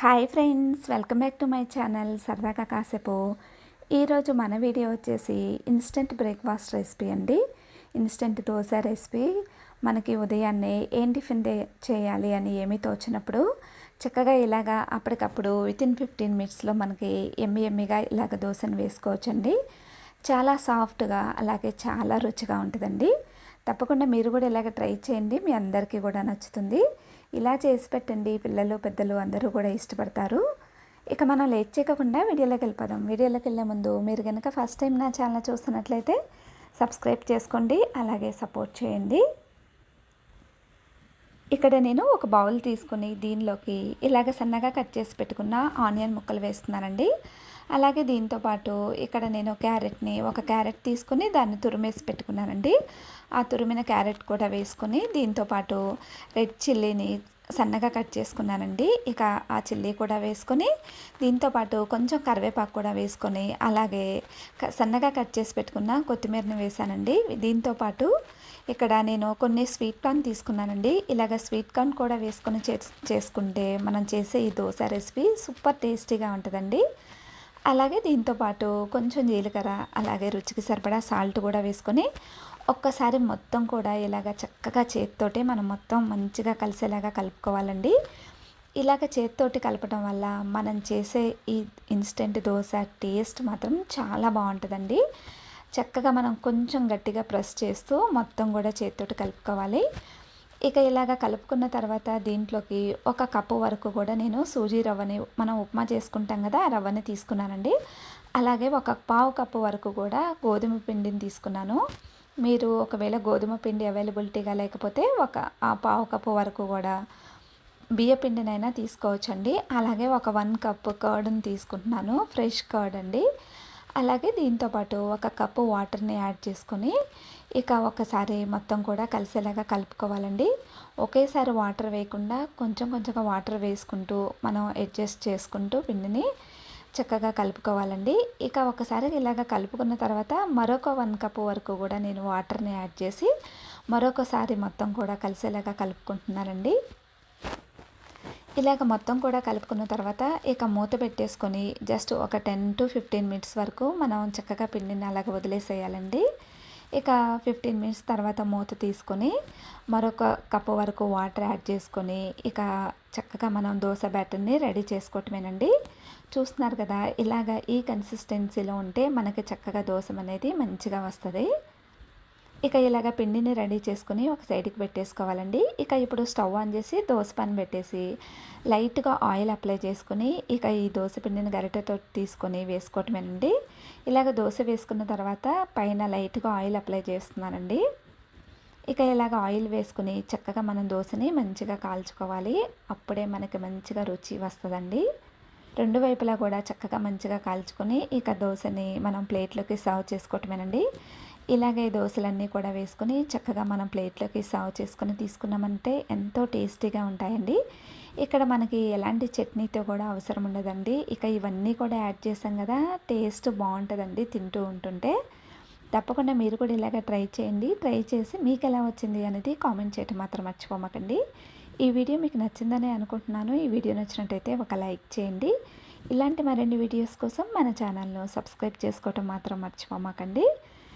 Hi friends welcome back to my channel సరదాగా కాసేపు. ఈరోజు మన వీడియో వచ్చేసి ఇన్స్టెంట్ బ్రేక్ఫాస్ట్ రెసిపీ అండి. Instant dosa recipe. మనకి ఉదయాన్నే ఏం టిఫిన్ చేయాలి అని ఏమీ తోచినప్పుడు చక్కగా ఇలాగా అప్పటికప్పుడు వితిన్ ఫిఫ్టీన్ మినిట్స్లో మనకి ఎమ్మి ఎమ్మిగా ఇలాగ దోశను వేసుకోవచ్చండి. చాలా సాఫ్ట్గా అలాగే చాలా రుచిగా ఉంటుందండి. తప్పకుండా మీరు కూడా ఇలాగ ట్రై చేయండి. మీ అందరికీ కూడా నచ్చుతుంది. ఇలా చేసి పెట్టండి. పిల్లలు పెద్దలు అందరూ కూడా ఇష్టపడతారు. ఇక మనం లేట్ చేయకుండా వీడియోలోకి వెళ్ళిపోదాం. వీడియోలోకి వెళ్ళే ముందు మీరు కనుక ఫస్ట్ టైం నా ఛానల్ చూస్తున్నట్లయితే సబ్స్క్రైబ్ చేసుకోండి. అలాగే సపోర్ట్ చేయండి. ఇక్కడ నేను ఒక బౌల్ తీసుకుని దీనిలోకి ఇలాగ సన్నగా కట్ చేసి పెట్టుకున్న ఆనియన్ ముక్కలు వేస్తున్నానండి. అలాగే దీంతోపాటు ఇక్కడ నేను క్యారెట్ని ఒక క్యారెట్ తీసుకుని దాన్ని తురిమేసి పెట్టుకున్నానండి. ఆ తురిమిన క్యారెట్ కూడా వేసుకొని దీంతోపాటు రెడ్ చిల్లీని సన్నగా కట్ చేసుకున్నానండి. ఇక ఆ చిల్లీ కూడా వేసుకొని దీంతోపాటు కొంచెం కరివేపాకు కూడా వేసుకొని అలాగే సన్నగా కట్ చేసి పెట్టుకున్న కొత్తిమీరని వేసానండి దీంతోపాటు ఇక్కడ నేను కొన్ని స్వీట్ కార్న్ తీసుకున్నానండి. ఇలాగ స్వీట్ కార్న్ కూడా వేసుకొని చేసుకుంటే మనం చేసే ఈ దోశ రెసిపీ సూపర్ టేస్టీగా ఉంటుందండి. అలాగే దీంతోపాటు కొంచెం జీలకర్ర అలాగే రుచికి సరిపడా సాల్ట్ కూడా వేసుకొని ఒక్కసారి మొత్తం కూడా ఇలాగ చక్కగా చేతితోటే మనం మొత్తం మంచిగా కలిసేలాగా కలుపుకోవాలండి. ఇలాగ చేతితోటి కలపడం వల్ల మనం చేసే ఈ ఇన్స్టెంట్ దోశ టేస్ట్ మాత్రం చాలా బాగుంటుందండి. చక్కగా మనం కొంచెం గట్టిగా ప్రెస్ చేస్తూ మొత్తం కూడా చేతితోటి కలుపుకోవాలి. ఇక ఇలాగ కలుపుకున్న తర్వాత దీంట్లోకి ఒక కప్పు వరకు కూడా నేను సూజీ రవ్వని మనం ఉప్మా చేసుకుంటాం కదా ఆ రవ్వని తీసుకున్నానండి. అలాగే ఒక పావు కప్పు వరకు కూడా గోధుమ పిండిని తీసుకున్నాను. మీరు ఒకవేళ గోధుమ పిండి అవైలబిలిటీగా లేకపోతే ఒక ఆ పావు కప్పు వరకు కూడా బియ్య పిండినైనా తీసుకోవచ్చండి. అలాగే ఒక వన్ కప్ కర్డ్ని తీసుకుంటున్నాను ఫ్రెష్ కర్డ్ అండి. అలాగే దీంతోపాటు ఒక కప్పు వాటర్ని యాడ్ చేసుకొని ఇక ఒకసారి మొత్తం కూడా కలిసేలాగా కలుపుకోవాలండి. ఒకేసారి వాటర్ వేయకుండా కొంచెం కొంచెంగా వాటర్ వేసుకుంటూ మనం అడ్జస్ట్ చేసుకుంటూ పిండిని చక్కగా కలుపుకోవాలండి. ఇక ఒకసారి ఇలాగ కలుపుకున్న తర్వాత మరొక వన్ కప్ వరకు కూడా నేను వాటర్ని యాడ్ చేసి మరొకసారి మొత్తం కూడా కలిసేలాగా కలుపుకుంటున్నానండి. ఇలాగ మొత్తం కూడా కలుపుకున్న తర్వాత ఇక మూత పెట్టేసుకొని జస్ట్ ఒక టెన్ టు ఫిఫ్టీన్ మినిట్స్ వరకు మనం చక్కగా పిండిని అలాగ వదిలేసేయాలండి. ఇక ఫిఫ్టీన్ మినిట్స్ తర్వాత మూత తీసుకొని మరొక కప్పు వరకు వాటర్ యాడ్ చేసుకొని ఇక చక్కగా మనం దోశ బ్యాటర్ని రెడీ చేసుకోవటమేనండి. చూస్తున్నారు కదా ఇలాగ ఈ కన్సిస్టెన్సీలో ఉంటే మనకి చక్కగా దోశ అనేది మంచిగా వస్తుంది. ఇక ఇలాగ పిండిని రెడీ చేసుకుని ఒక సైడ్కి పెట్టేసుకోవాలండి. ఇక ఇప్పుడు స్టవ్ ఆన్ చేసి దోశ పని పెట్టేసి లైట్గా ఆయిల్ అప్లై చేసుకుని ఇక ఈ దోశ పిండిని గరిటెతో తీసుకొని వేసుకోవటమేనండి. ఇలాగ దోశ వేసుకున్న తర్వాత పైన లైట్గా ఆయిల్ అప్లై చేస్తున్నానండి. ఇక ఇలాగ ఆయిల్ వేసుకుని చక్కగా మనం దోశని మంచిగా కాల్చుకోవాలి. అప్పుడే మనకి మంచిగా రుచి వస్తుందండి. రెండు వైపులా కూడా చక్కగా మంచిగా కాల్చుకొని ఇక దోశని మనం ప్లేట్లోకి సర్వ్ చేసుకోవటమేనండి. ఇలాగే దోశలన్నీ కూడా వేసుకొని చక్కగా మనం ప్లేట్లోకి సర్వ్ చేసుకొని తీసుకున్నామంటే ఎంతో టేస్టీగా ఉంటాయండి. ఇక్కడ మనకి ఎలాంటి చట్నీతో కూడా అవసరం ఉండదండి. ఇక ఇవన్నీ కూడా యాడ్ చేసాం కదా టేస్ట్ బాగుంటుందండి తింటూ ఉంటుంటే. తప్పకుండా మీరు కూడా ఇలాగ ట్రై చేయండి. ట్రై చేసి మీకు ఎలా వచ్చింది అనేది కామెంట్ చేయటం మాత్రం మర్చిపోమకండి. ఈ వీడియో మీకు నచ్చిందని అనుకుంటున్నాను. ఈ వీడియో నచ్చినట్టయితే ఒక లైక్ చేయండి. ఇలాంటి మరిన్ని వీడియోస్ కోసం మన ఛానల్ను సబ్స్క్రైబ్ చేసుకోవటం మాత్రం మర్చిపోమాకండి.